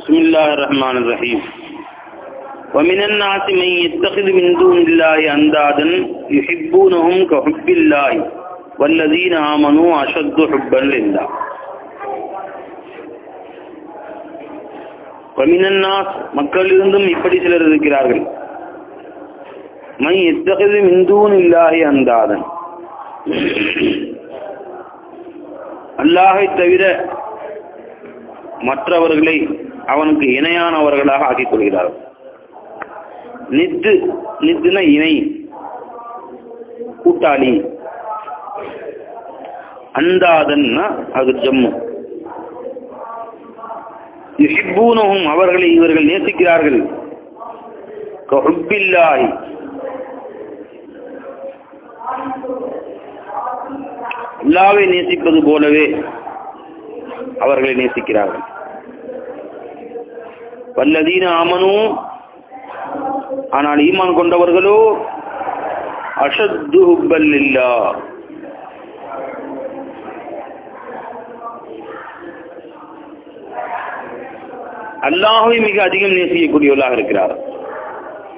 بسم الله الرحمن الرحيم ومن الناس من يتخذ من دون الله أندادا يحبونهم كحب الله والذين آمنوا أشد حبا لله ومن الناس மக்களிலிருந்தும் இப்படி சிலர் இருக்கிறார்கள் மை எத்தகது மிந்தூன் இல்லாஹி அந்தாதன் அல்லாஹை தவிர மற்றவர்களை அவனுக்கு இணையானவர்களாக ஆக்கிக் கொள்கிறார்கள் நித்து நித்துன இணை கூட்டாளி. அந்தாதன்னா அது ஜம்மு. யுஹிப்பூனஹும் அவர்களை இவர்கள் நேசிக்கிறார்கள். கஹுப்பில்லாஹி. அல்லாவை நேசிப்பது போலவே அவர்களை நேசிக்கிறார்கள். வல்லதீன ஆமனும் ஆனால் ஈமான் கொண்டவர்களோ அஷத்து ஹுப்பல் இல்லா அல்லாஹுவை மிக அதிகம் நேசிக்கக்கூடியவர்களாக இருக்கிறார்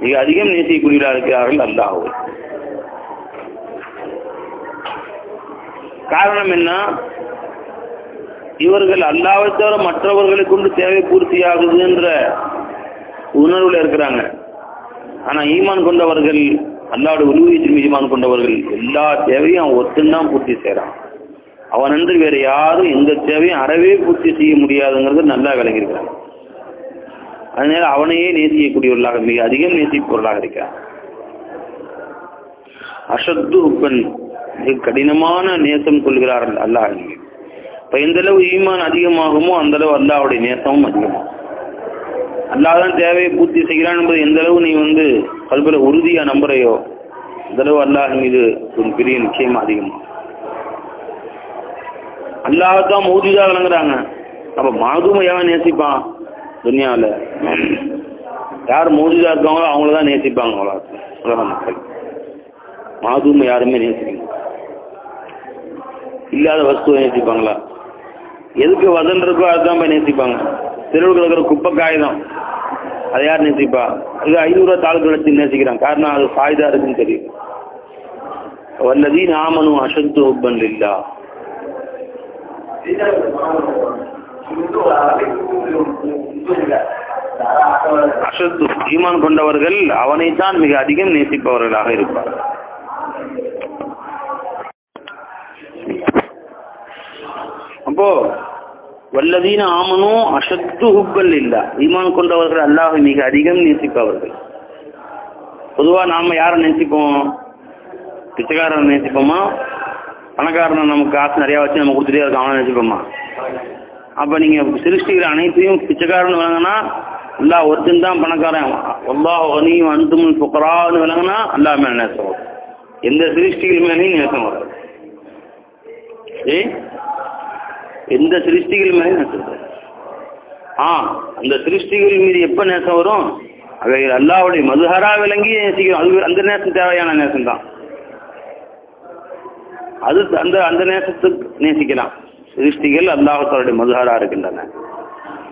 மிக அதிகம் நேசிக்கக்கூடியவர்களாக இருக்கிறார்கள் அல்லாஹுவை. காரணம் என்ன? இவர்கள் அல்லாவை தவிர மற்றவர்களை கொண்டு தேவை பூர்த்தியாகுதுன்ற உணர்வுல இருக்கிறாங்க. ஆனா ஈமான் கொண்டவர்கள் அல்லாவோட உருவீச்சின் ஈமான் கொண்டவர்கள் எல்லா தேவையும் அவன் ஒத்துந்தான் பூர்த்தி செய்யறான் அவன் என்று வேற யாரும் எந்த தேவையும் அறவே பூர்த்தி செய்ய முடியாதுங்கிறது நல்லா விளங்கியிருக்கிறான். அதனால அவனையே நேசிக்கக்கூடியவர்களாக மிக அதிகம் நேசிப்பவர்களாக இருக்கிறான் அசத்து உப்பன் மிக கடினமான நேசம் கொள்கிறார்கள் அல்லாஹ் அப்ப எந்த அளவு ஈமான் அதிகமாகுமோ அந்த அளவு அல்லாவுடைய நேசமும் அதிகமாகும் அல்லாதான் தேவையை பூர்த்தி செய்கிறான் என்பது எந்த அளவு நீ வந்து கல்வில உறுதியா நம்புறையோ அந்த அளவு அல்லாஹ் மீது ஒரு பெரிய நிச்சயம் அதிகமாகும் அல்லாஹத்தான் மௌஜூதா விளங்குறாங்க. அப்ப மாதுமையாவ நேசிப்பான் துனியால யார் மோதிதா இருக்காங்களோ அவங்களதான் நேசிப்பாங்க உலக மக்கள். மாதுமை யாருமே நேசிக்கணும் இல்லாத வஸ்துவை நேசிப்பாங்களா? எதுக்கு வதன் இருக்கோ அதுதான் போய் நேசிப்பாங்க. தெருவுக்கு இருக்கிற குப்பை காகிதம் அதை யார் நேசிப்பா? இது ஐநூறுவா ரூபா தாளுக்கு நேசிக்கிறான் காரணம் அது சாயுதா இருக்குன்னு தெரியும். வல்லதி நாமனும் அசத்து ஒப்பன் இல்லா அசத்து ஈமான் கொண்டவர்கள் அவனைத்தான் மிக அதிகம் நேசிப்பவர்களாக இருப்பார்கள். அப்போ வல்லதீன ஆமனும் அசத்து ஹுப்பல் இல்ல ஈமான் கொண்டவர்கள் அல்லாஹ் மிக அதிகம் நேசிப்பவர்கள். பொதுவா நாம யாரை நேசிப்போம்? பிச்சைக்காரன் நேசிப்போமா? பணக்காரனை நமக்கு காசு நிறைய வச்சு நம்ம கொடுத்துட்டே இருக்கோம் அவனை நேசிப்போமா? அப்ப நீங்க சிருஷ்டிகள் அனைத்தையும் பிச்சைக்காரன் விளங்கினா அல்லா ஒருத்தன் தான் பணக்காரன். எல்லா நீயும் அந்துமுல் புக்கரான்னு விளங்கினா அல்லா மேல நேசம் எந்த சிருஷ்டிகள் மேலேயும் நேசம் வரும் ஏ? எந்த சிருஷ்டிகள் மேலே நேசம் ஆ அந்த சிருஷ்டிகள் மீது எப்ப நேசம் வரும்? அவை அல்லாவுடைய மதுஹரா விளங்கி நேசிக்கிறோம். அது அந்த நேசம் தேவையான நேசம் தான் அது அந்த அந்த நேசத்துக்கு நேசிக்கலாம். சிருஷ்டிகள் அல்லாஹத்தோடைய மதுஹரா இருக்கின்றன.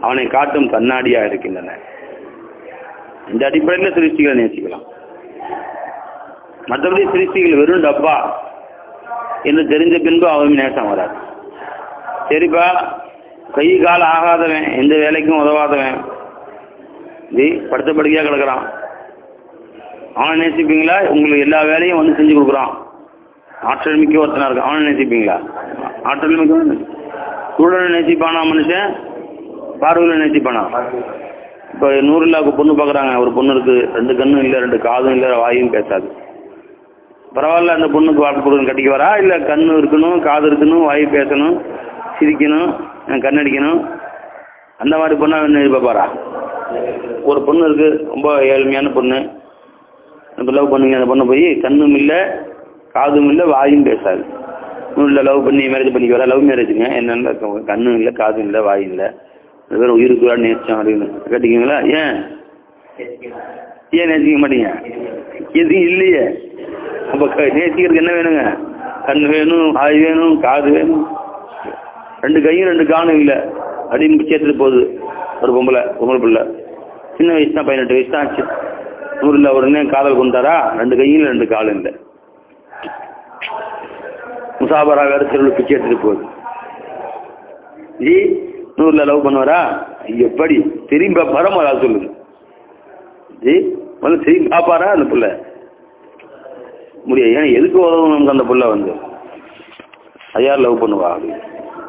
அவனை காட்டும் கண்ணாடியா இருக்கின்றன. இந்த அடிப்படையில் சிருஷ்டிகளை நேசிக்கலாம். மற்றபடி சிருஷ்டிகள் வெறும் டப்பா. என்று தெரிஞ்ச பின்பு அவன் நேசம் வராது. சரிப்பா. கை கால் ஆகாதவன் எந்த வேலைக்கும் உதவாதவன். இது படுத்த படுக்கையா கிடக்குறான். அவனை நேசிப்பீங்களா? உங்களுக்கு எல்லா வேலையும் வந்து செஞ்சு கொடுக்குறான். ஆற்றல் மிக்க ஒருத்தனா இருக்கு அவனை நேசிப்பீங்களா? ஆற்றல் மிக்க சூழலை நேசிப்பானா மனுஷன்? பார்வையில் நேசிப்பானா? இப்போ நூறு பொண்ணு பார்க்குறாங்க ஒரு பொண்ணு இருக்கு. ரெண்டு கண்ணும் இல்லை ரெண்டு காதும் இல்லை வாயும் பேசாது. பரவாயில்ல அந்த பொண்ணுக்கு வாழ்க்கை கொடுக்கணும் கட்டிக்கு வரா? இல்லை கண்ணு இருக்கணும் காது இருக்கணும் வாய் பேசணும்? சிரிக்கணும் கண்ணடிக்கணும். அந்த மாதிரி பொண்ணா என்ன எதிர்பார்ப்பாரா? ஒரு பொண்ணு இருக்கு ரொம்ப ஏழ்மையான பொண்ணு. இப்போ லவ் பண்ணுங்க அந்த பொண்ணை போய் கண்ணும் இல்லை காதும் இல்லை வாயும் பேசாது. இல்லை லவ் பண்ணி மேரேஜ் பண்ணிக்க வர லவ் மேரேஜுங்க என்னென்ன கண்ணும் இல்லை காதும் இல்லை வாயும் இல்லை. அது பேர் உயிருக்கு நேசிச்சோம் அப்படின்னு. கேட்டீங்களா ஏன்? ஏன் நேசிக்க மாட்டீங்க? எதுவும் இல்லையே. அப்போ நேசிக்கிறதுக்கு என்ன வேணுங்க? கண் வேணும் வாய் வேணும் காது வேணும். ரெண்டு கையும் ரெண்டு காணும் இல்லை. அப்படின்னு சேர்த்துட்டு போகுது. ஒரு பொம்பளை பொம்பளை பிள்ளை. சின்ன வயசு தான் பதினெட்டு வயசு தான் ஆச்சு. ஊர்ல உடனே காதல் கொண்டாரா? ரெண்டு கையும் ரெண்டு காலும் இல்லை. முசாபராக திருவிழா தெருவில் பிச்சை எடுத்துட்டு போகுது. ஜி நூறுல லவ் பண்ணுவாரா? எப்படி? திரும்பி பரமரா சொல்லுங்க. ஜி வந்து திரும்பி பார்ப்பாரா அந்த பிள்ளை? முடியாது. ஏன்னா எதுக்கு உதவும் நமக்கு அந்த பிள்ளை வந்து? அது யார் லவ் பண்ணுவா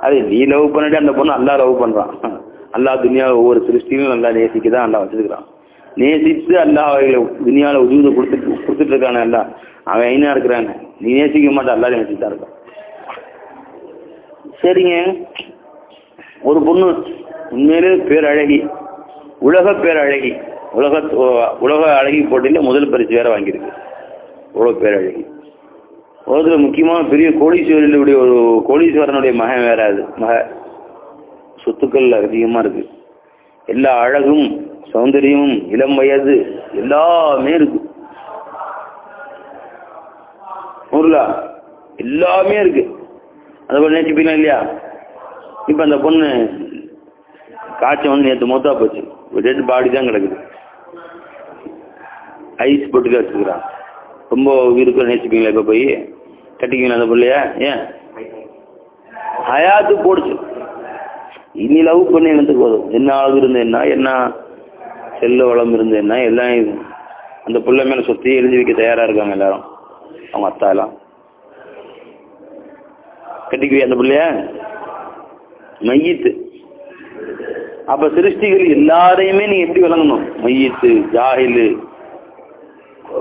அது நீ லவ் பண்ணிட்டு அந்த பொண்ணு அல்லா லவ் பண்றான். அல்லா துனியா ஒவ்வொரு சிருஷ்டியும் நல்லா நேசிக்கதான் அல்லா வச்சிருக்கிறான். நேசித்து அல்லா அவைகளை துணியால உதவி கொடுத்துட்டு கொடுத்துட்டு இருக்கானே அல்லா அவன் ஐனா இருக்கிறான். நீ நேசிக்க மாட்டா அல்லா நேசித்தா இருக்கான். சரிங்க. ஒரு பொண்ணு உண்மையிலே பேரழகி உலக பேரழகி உலக உலக அழகி போட்டியில முதல் பரிசு வேற வாங்கியிருக்கு. உலக பேரழகி? உலகத்துல முக்கியமான பெரிய கோடீஸ்வரனுடைய ஒரு கோடீஸ்வரனுடைய மகன் வேற அது. மக சொத்துக்கள் அதிகமா இருக்கு. எல்லா அழகும் சௌந்தரியமும் இளம் வயது எல்லாமே இருக்கு. ஊர்லா எல்லாமே இருக்கு. அந்த பொண்ணு நேச்சுப்பீங்களா இல்லையா? இப்ப அந்த பொண்ணு காய்ச்சல் வந்து நேற்று மொத்தா போச்சு. டெட் பாடி தான் கிடக்குது. ஐஸ் போட்டுக்க வச்சுக்கிறான். ரொம்ப உயிருக்கு நேசிப்பீங்களா இப்ப போய்? கட்டிக்குவீங்களா அந்த பிள்ளைய? ஏன்? ஹயாத்து போடுச்சு. இனி லவ் பண்ணி எனக்கு போதும். என்ன அளவு இருந்தேன்னா என்ன? செல்ல வளம் இருந்தேன்னா எல்லாம் இது. அந்த பிள்ளை மேல சுத்தி எழுதி வைக்க தயாரா இருக்காங்க எல்லாரும். அவங்க அத்தா எல்லாம். கட்டிக்குவியா அந்த பிள்ளைய? மையத்து. அப்ப சிருஷ்டிகள் எல்லாரையுமே நீ எப்படி விளங்கணும்? மையத்து ஜாகிலு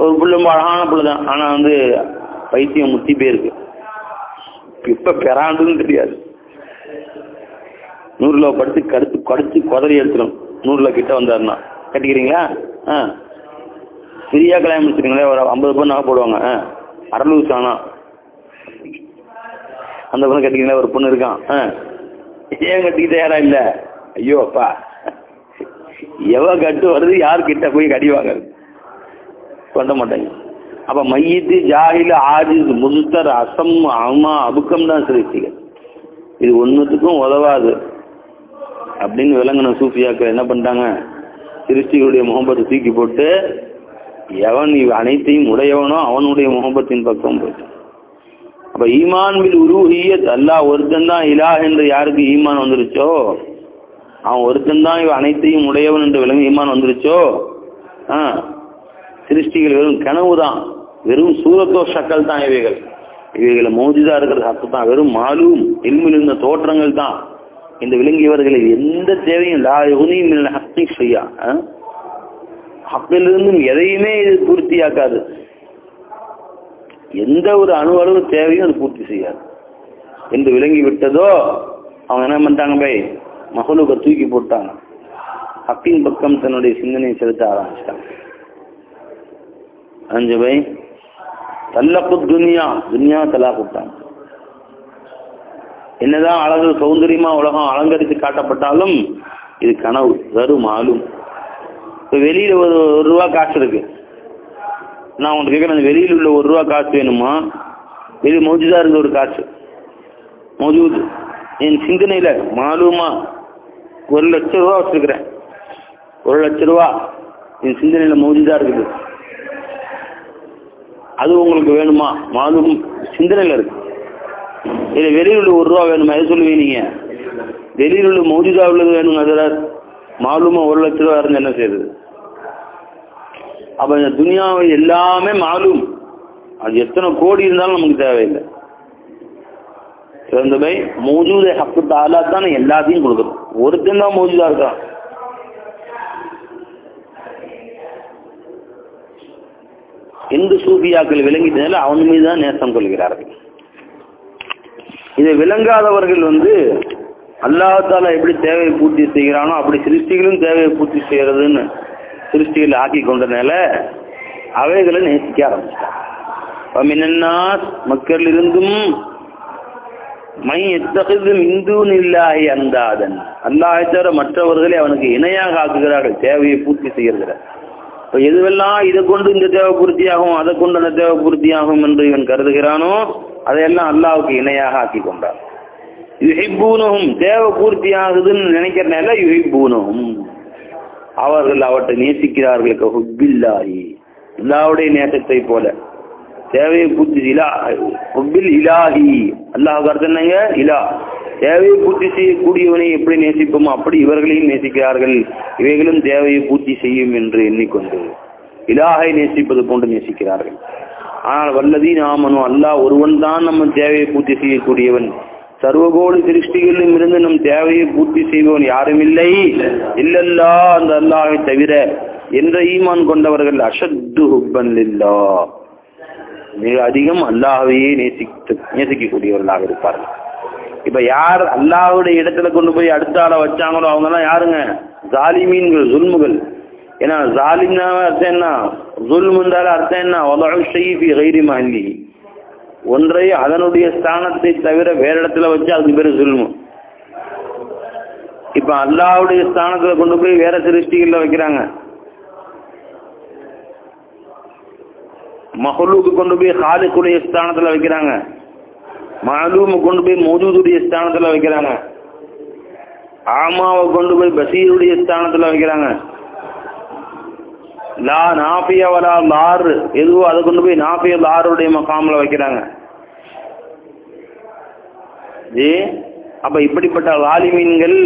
ஒரு பிள்ளை ரொம்ப அழகான பிள்ளைதான் ஆனா வந்து பைத்தியம் முத்தி போயிருக்கு. இப்போ பெறாண்டுன்னு தெரியாது. நூறுல படுத்து கடுத்து கடுத்து குதறி எடுத்துடும் நூறுல கிட்ட வந்தாருன்னா. கட்டிக்கிறீங்களா? ஆ. ஃப்ரீயா கல்யாணம் முடிச்சிருங்களே ஒரு ஐம்பது பொண்ணு நகை போடுவாங்க. ஆ. அறநூறு சாணம் அந்த பொண்ணு கட்டிக்கிறீங்களா? ஒரு பொண்ணு இருக்கான். ஆ. ஏன் கட்டிக்க தயாரா இல்லை? ஐயோ அப்பா. எவ கட்டு வருது யார் கிட்ட போய் கடி வாங்குறது? பண்ண மாட்டாங்க. அப்ப மையத்து ஜாகில ஆஜிஸ் முதுத்தர் அசம் அம்மா அபுக்கம் தான் சிருஷ்டிகள். இது ஒன்னுத்துக்கும் உதவாது. அப்படின்னு விளங்கின சூஃபியாக்கள் என்ன பண்ணிட்டாங்க? சிருஷ்டிகளுடைய முகம்பத்தை தூக்கி போட்டு எவன் இவ் அனைத்தையும் உடையவனோ அவனுடைய முகம்பத்தின் பக்கம் போயிட்டு. அப்ப ஈமான் பில் அல்லா ஒருத்தன் தான் இலா என்று யாருக்கு ஈமான் வந்துருச்சோ? அவன் ஒருத்தன் தான் இவ அனைத்தையும் உடையவன் என்று விளங்கி ஈமான் வந்துருச்சோ? ஆஹ் சிருஷ்டிகள் வெறும் கனவு தான் வெறும் சூரத்தோ தான் இவைகள். இவைகளை மோதிதா இருக்கிற ஹக்கு தான் வெறும் மாலும் இல்மில் இருந்த தோற்றங்கள் தான். இந்த விளங்கியவர்களை எந்த தேவையும் லா யுனியும் செய்யா ஹக்கிலிருந்தும் எதையுமே இது பூர்த்தியாக்காது எந்த ஒரு அணு அளவு தேவையும் அது பூர்த்தி செய்யாது. என்று விளங்கி விட்டதோ அவங்க என்ன பண்ணிட்டாங்க பை மகளுக்கு தூக்கி போட்டாங்க. ஹக்கின் பக்கம் தன்னுடைய சிந்தனையை செலுத்த ஆரம்பிச்சிட்டாங்க. அஞ்சு பை தல்லப்பு துனியா. துனியா தலா கொடுத்தாங்க என்னதான் அழகு சௌந்தரியமா உலகம் அலங்கரித்து காட்டப்பட்டாலும் இது கனவு வரும் ஆளும் இப்போ வெளியில் ஒரு ஒரு ரூபா காசு இருக்கு. நான் உங்களுக்கு கேட்குறேன் வெளியில் உள்ள ஒரு ரூபா காசு வேணுமா? வெளியே மோஜிதா இருந்த ஒரு காசு. மோஜூது. என் சிந்தனையில் மாலுமா. ஒரு லட்சம் ரூபா வச்சிருக்கிறேன். ஒரு லட்ச ரூபா. என் சிந்தனையில் மௌஜூதா இருக்குது. அது உங்களுக்கு வேணுமா? மாலும் சிந்தனையில் இருக்கு. இல்லை வெளியில் உள்ள ஒரு ரூபா வேணுமா? எது சொல்லுவீங்க நீங்க? வெளியில் உள்ள மௌஜூதா உள்ளது வேணுங்க அதில் மாலுமா ஒரு லட்ச ரூபா இருந்து என்ன செய்யுது அப்ப இந்த துனியாவை எல்லாமே மாலும். அது எத்தனை கோடி இருந்தாலும் நமக்கு தேவையில்லை. சிறந்த பை மௌஜூத ஹக்கு தாலா தான் எல்லாத்தையும் கொடுக்கணும். ஒருத்தன் தான் மௌஜூதா இருக்கான். இந்து சூஃபியாக்கள் விளங்கிட்டதால அவன் மீது தான் நேசம் கொள்கிறார்கள். இதை விளங்காதவர்கள் வந்து அல்லாஹால எப்படி தேவையை பூர்த்தி செய்கிறானோ அப்படி சிருஷ்டிகளும் தேவையை பூர்த்தி செய்யறதுன்னு சிருஷ்டிகள் ஆக்கி கொண்டனால அவைகளை நேசிக்க ஆரம்பிச்சிட்டாங்க. மக்கள் இருந்தும் மை எத்தகது இந்துன்னு இல்லாஹி அந்தாதன். அல்லாஹை மற்றவர்களை அவனுக்கு இணையாக ஆக்குகிறார்கள் தேவையை பூர்த்தி செய்கிறது இப்ப எதுவெல்லாம் இதை கொண்டு இந்த தேவை பூர்த்தியாகும் அதை கொண்டு அந்த தேவை பூர்த்தியாகும் என்று இவன் கருதுகிறானோ அதையெல்லாம் அல்லாவுக்கு இணையாக ஆக்கி கொண்டான். யுஹிப்பூனஹும் தேவை பூர்த்தி ஆகுதுன்னு நினைக்கிறனால யுஹிப்பூனஹும். அவர்கள் அவற்றை நேசிக்கிறார்கள் ஹுப்பில்லாஹி அல்லாவுடைய நேசத்தை போல. தேவையை பூர்த்தி இலா ஹுப்பில் இலாஹி. அல்லாஹ் கருத்து என்னங்க இலா. தேவையை பூர்த்தி செய்யக்கூடியவனை எப்படி நேசிப்போமோ அப்படி இவர்களையும் நேசிக்கிறார்கள். இவைகளும் தேவையை பூர்த்தி செய்யும் என்று எண்ணிக்கொண்டு இலாகை நேசிப்பது போன்று நேசிக்கிறார்கள். ஆனால் வல்லதி நாமனும் அல்லாஹ் ஒருவன் தான் நம்ம தேவையை பூர்த்தி செய்யக்கூடியவன். சர்வகோடி திருஷ்டிகளிலும் இருந்து நம் தேவையை பூர்த்தி செய்பவன் யாரும் இல்லை. இல்லல்லா அந்த அல்லாஹை தவிர என்ற ஈமான் கொண்டவர்கள் அஷத்து ஹுப்பன் இல்லா மிக அதிகம் அல்லாஹையே நேசித்து நேசிக்கக்கூடியவர்களாக இருப்பார்கள். இப்ப யார் அல்லாவுடைய இடத்துல கொண்டு போய் அடுத்த ஆளை வச்சாங்களோ அவங்க எல்லாம் யாருங்க? ஜாலிமீன்கள் ஜுல்முகள். ஏன்னா ஜாலிம்னா அர்த்தம் என்ன? ஜுல்ம் அர்த்தம் என்ன? வலஉ ஷைஇ கைரி ஒன்றை அதனுடைய ஸ்தானத்தை தவிர வேற இடத்துல வச்சு அதுக்கு பேரு ஜுல்மு. இப்ப அல்லாவுடைய ஸ்தானத்துல கொண்டு போய் வேற சிருஷ்டிகள்ல வைக்கிறாங்க. மகளுக்கு கொண்டு போய் ஹாலிக்குடைய ஸ்தானத்துல வைக்கிறாங்க. மாலூம கொண்டு போய் மௌஜூதுடைய ஸ்தானத்துல வைக்கிறாங்க. ஆமாவை கொண்டு போய் பசீருடைய ஸ்தானத்துல வைக்கிறாங்க. லா நாபிய வலா லார் எதுவோ அதை கொண்டு போய் நாபிய லாருடைய மகாமில் வைக்கிறாங்க. ஏ அப்ப இப்படிப்பட்ட வாலிமீன்கள்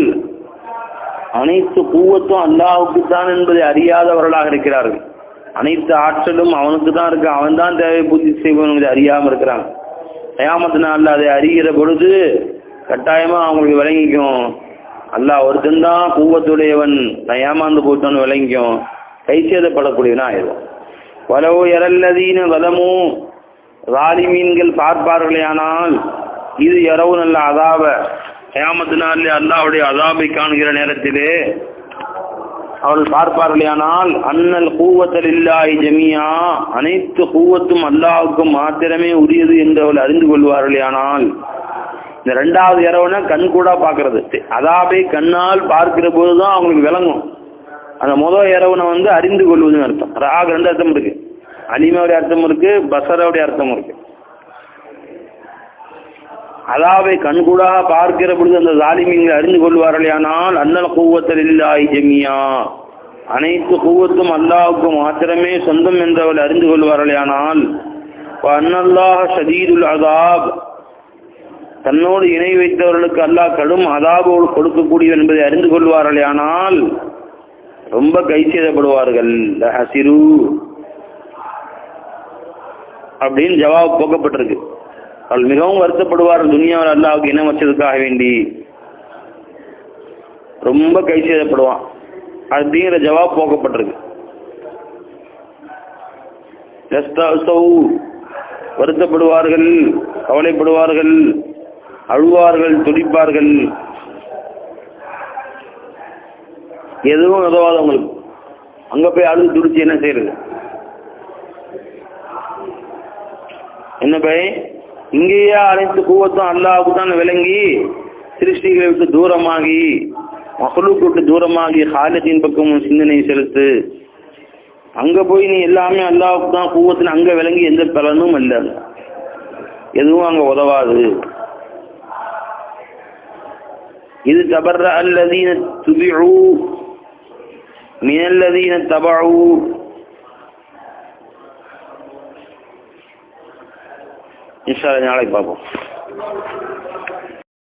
அனைத்து கூவத்தும் அல்லாஹுக்கு தான் என்பதை அறியாதவர்களாக இருக்கிறார்கள். அனைத்து ஆற்றலும் அவனுக்கு தான் இருக்கு. அவன் தான் தேவை பூர்த்தி செய்வன் என்பதை அறியாம இருக்கிறாங்க கயாமத்து நாளில் அதை அறிகிற பொழுது கட்டாயமா அவங்களுக்கு விளங்கிக்கும். அல்லா ஒருத்தன் தான் கூவத்துடையவன் நான் ஏமாந்து போட்டோன்னு விளங்கிக்கும். கை சேதப்படக்கூடியவனா ஆயிடும் வலவு எரல்லதீன வலமோ ராலிமீன்கள் பார்ப்பார்களேயானால் இது இரவு நல்ல அதாவ கயாமத்து நாளிலே அல்லாவுடைய அதாபை காணுகிற நேரத்திலே அவர்கள் பார்ப்பார்களேயானால் அண்ணல் கூவத்தல் இல்லாய் ஜமியா அனைத்து கூவத்தும் அல்லாவுக்கும் மாத்திரமே உரியது என்று அவள் அறிந்து கொள்வார்களேயானால். இந்த ரெண்டாவது இரவுனா கண் கூட பார்க்கறது. அதாவே கண்ணால் பார்க்கிற போதுதான் அவங்களுக்கு விளங்கும். அந்த முதல் இரவுனை வந்து அறிந்து கொள்வதுன்னு அர்த்தம். ராக ரெண்டு அர்த்தம் இருக்கு. அலிமாவுடைய அர்த்தம் இருக்கு பசரோடைய அர்த்தம் இருக்கு. அதாவை கண்கூடாக பார்க்கிற பொழுது அந்த ஜாலிமீன்கள் அறிந்து கொள்வார்களேயானால் அண்ணல் கூவத்தல் இல்லாய் ஜெமியா. அனைத்து கூவத்தும் அல்லாவுக்கு மாத்திரமே சொந்தம் என்றவள் அறிந்து கொள்வார்களேயானால் அன்னல்லாஹ் அதாப் தன்னோடு இணை வைத்தவர்களுக்கு அல்லாஹ் கடும் அதாபோடு கொடுக்கக்கூடியது என்பதை அறிந்து கொள்வார்களேயானால் ரொம்ப கை செய்தப்படுவார்கள் ஹசிரு அப்படின்னு ஜவாப் போக்கப்பட்டிருக்கு. அவள் மிகவும் வருத்தப்படுவார் துனியாவில் அல்லாவுக்கு இனம் வச்சதுக்காக வேண்டி. ரொம்ப கை செய்தப்படுவான் அப்படிங்கிற ஜவாப் போக்கப்பட்டிருக்கு. வருத்தப்படுவார்கள் கவலைப்படுவார்கள் அழுவார்கள் துடிப்பார்கள். எதுவும் உதவாது அவங்களுக்கு அங்க போய் அழுது துடிச்சு என்ன செய்யறது என்ன பை இங்கேயே அனைத்து கூவத்தும் அல்லாவுக்கு தான் விளங்கி சிருஷ்டிகளை விட்டு தூரமாகி மகளுக்கு விட்டு தூரமாகி ஹாலத்தின் பக்கமும் சிந்தனை செலுத்து. அங்க போய் நீ எல்லாமே அல்லாவுக்கு தான் கூவத்தில் அங்க விளங்கி எந்த பலனும் இல்ல. எதுவும் அங்க உதவாது. இது தபர்ற அல்லதீன துபிழு மினல்லதீன தபாழு இன்ஷா நாளைக்கு பார்ப்போம்.